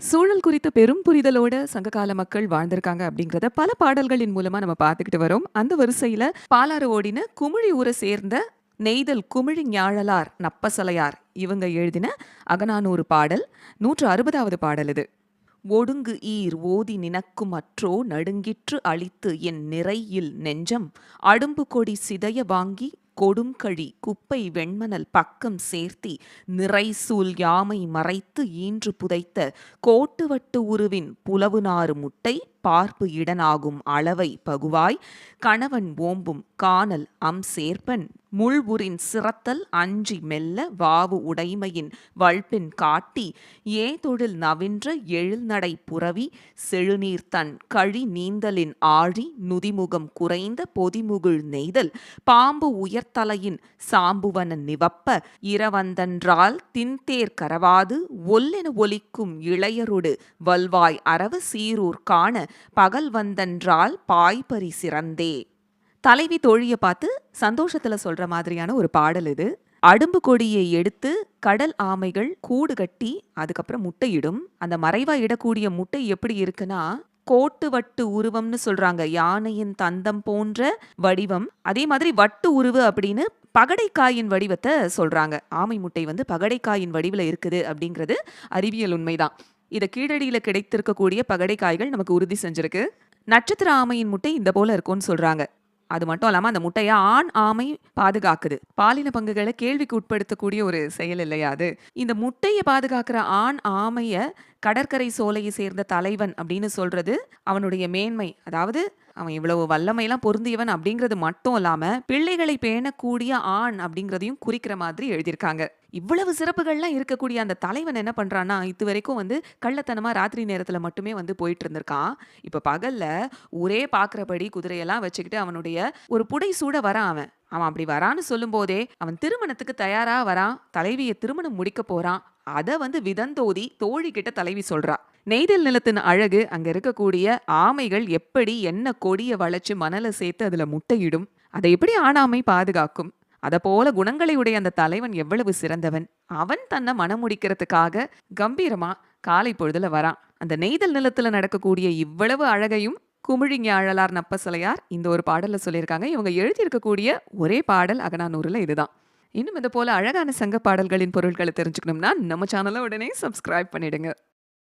சூழல் குறித்த பெரும் புரிதலோட சங்ககால மக்கள் வாழ்ந்திருக்காங்க அப்படிங்கிறத பல பாடல்களின் மூலமா நம்ம பார்த்துக்கிட்டு வரோம். அந்த வரிசையில பாலாறு ஓடின குமிழி ஊரை சேர்ந்த நெய்தல் குமிழி ஞாழலார் நப்பசலையார் இவங்க எழுதின அகநானூறு பாடல் நூற்று அறுபதாவது பாடல் இது. ஒடுங்கு ஈர் ஓதி நினக்கும் அற்றோ நடுங்கிற்று அழித்து என் நிறையில் நெஞ்சம் அடும்பு கொடி சிதைய வாங்கி கொடுங்கழி குப்பை வெண்மணல் பக்கம் சேர்த்தி நிறைசூல் யாமை மறைத்து ஈன்று புதைத்த கோட்டுவட்டு உருவின் புலவுநாறு முட்டை பார்ப்பு இடனாகும் அளவை பகுவாய் கணவன் ஓம்பும் காணல் அம் சேர்ப்பன் முள்வுரின் சிரத்தல் அஞ்சி மெல்ல வாவு உடைமையின் வள்பின் காட்டி ஏ தொழில் நவின்ற எழில்நடை புரவி செழுநீர் தன் கழி நீந்தலின் ஆழி நுதிமுகம் குறைந்த பொதிமுகிழ் நெய்தல் பாம்பு உயர்த்தலையின் சாம்புவன நிவப்ப இரவந்தன்றால் தின்தேர் கரவாது ஒல்லென ஒலிக்கும் இளையருடு வல்வாய் அரவு சீரூர் காண பகல் வந்தென்றால் பாய்பறி சிறந்தே. தலைவி தோழிய பார்த்து சந்தோஷத்துல சொல்ற மாதிரியான ஒரு பாடல் இது. அடும்பு கொடியை எடுத்து கடல் ஆமைகள் கூடு கட்டி அதுக்கப்புறம் முட்டையிடும். அந்த மறைவா இடக்கூடிய முட்டை எப்படி இருக்குன்னா கோட்டு வட்டு உருவம்னு சொல்றாங்க. யானையின் தந்தம் போன்ற வடிவம். அதே மாதிரி வட்டு உருவு அப்படின்னு பகடைக்காயின் வடிவத்தை சொல்றாங்க. ஆமை முட்டை வந்து பகடைக்காயின் வடிவில் இருக்குது அப்படிங்கிறது அறிவியல் உண்மைதான். இதை கீழடியில் கிடைத்திருக்கக்கூடிய பகடைக்காய்கள் நமக்கு உறுதி செஞ்சிருக்கு. நட்சத்திர ஆமையின் முட்டை இந்த போல இருக்கும்னு சொல்றாங்க. அது மட்டும் இல்லாமல் அந்த முட்டையை ஆண் ஆமை பாதுகாக்குது. பாலின பங்குகளை கேள்விக்கு உட்படுத்தக்கூடிய ஒரு செயல் இல்லையா அது? இந்த முட்டையை பாதுகாக்கிற ஆண் ஆமைய கடற்கரை சோலையை சேர்ந்த தலைவன் அப்படின்னு சொல்றது அவனுடைய மேன்மை. அதாவது அவன் இவ்வளவு வல்லமையெல்லாம் பொருந்தியவன் அப்படிங்கிறது மட்டும் இல்லாமல் பிள்ளைகளை பேணக்கூடிய ஆண் அப்படிங்கிறதையும் குறிக்கிற மாதிரி எழுதியிருக்காங்க. இவ்வளவு சிறப்புகள்லாம் இருக்கக்கூடிய அந்த தலைவன் என்ன பண்ணுறான்னா இது வரைக்கும் வந்து கள்ளத்தனமா ராத்திரி நேரத்துல மட்டுமே வந்து போயிட்டு இருந்திருக்கான் இப்ப பகல்ல ஊரே பாக்குறபடி குதிரையெல்லாம் வச்சுக்கிட்டு அவனுடைய ஒரு புடை சூட வரான் அவன். அவன் அப்படி வரான்னு சொல்லும்போதே அவன் திருமணத்துக்கு தயாரா வரான். தலைவியை திருமணம் முடிக்க போறான். அத வந்து விதந்தோதி தோழிக்கிட்ட தலைவி சொல்றா. நெய்தல் நிலத்தின் அழகு அங்க இருக்கக்கூடிய ஆமைகள் எப்படி என்ன கொடிய வளைச்சு மணலை சேர்த்து அதுல முட்டையிடும். அதை எப்படி ஆணாமை பாதுகாக்கும்? அதபோல குணங்களை உடைய அந்த தலைவன் எவ்வளவு சிறந்தவன். அவன் தன்னை மனம் முடிக்கிறதுக்காக கம்பீரமா காலை பொழுதுல வரான். அந்த நெய்தல் நிலத்துல நடக்கக்கூடிய இவ்வளவு அழகையும் குமிழிங்க அழலார் நப்பசலையார் இந்த ஒரு பாடலில் சொல்லியிருக்காங்க. இவங்க எழுதியிருக்கக்கூடிய ஒரே பாடல் அகனானூரில் இதுதான். இன்னும் இது போல அழகான சங்க பாடல்களின் பொருட்களை தெரிஞ்சுக்கணும்னா நம்ம சேனலை உடனே சப்ஸ்கிரைப் பண்ணிடுங்க.